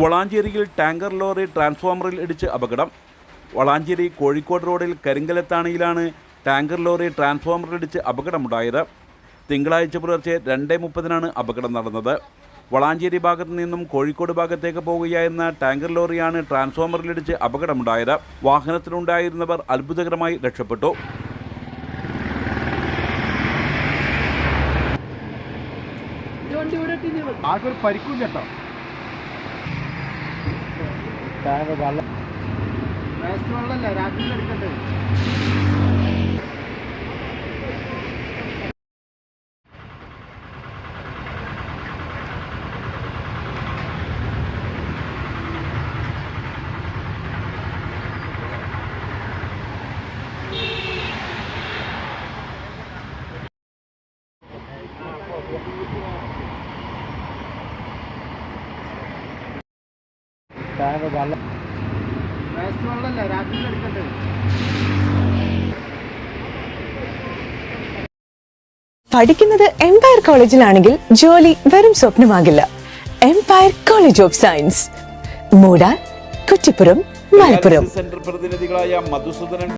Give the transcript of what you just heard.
വളാഞ്ചേരിയിൽ tanker lorry ട്രാൻസ്ഫോമറിൽ ഇടിച്ച് അപകടം. വളാഞ്ചേരി കോഴിക്കോട് റോഡിൽ കരിങ്കലത്താണിയിലാണ് ടാങ്കർ ലോറി ട്രാൻസ്ഫോമറിലിടിച്ച് അപകടമുണ്ടായത്. തിങ്കളാഴ്ച പുലർച്ചെ രണ്ടേ മുപ്പതിനാണ് അപകടം നടന്നത്. വളാഞ്ചേരി ഭാഗത്തു നിന്നും കോഴിക്കോട് ഭാഗത്തേക്ക് പോവുകയായിരുന്ന ടാങ്കർ ലോറിയാണ് ട്രാൻസ്ഫോമറിലിടിച്ച് അപകടമുണ്ടായത്. വാഹനത്തിലുണ്ടായിരുന്നവർ അത്ഭുതകരമായി രക്ഷപ്പെട്ടു. ആർക്കൊരു പരിക്കും വെള്ളം വേസ്റ്റ് വെള്ളമല്ല? രാത്രി എടുക്കണ്ടേ വേസ്റ്റ് വെള്ളമല്ല രാത്രി എടുക്കട്ടെ. പഠിക്കുന്നത് എംപയർ കോളേജിലാണെങ്കിൽ ജോലി വെറും സ്വപ്നമാകില്ല. Empire college of science Moodal Kuttippuram Malappuram. Centre പ്രതിനിധികളായ Madhusoodanan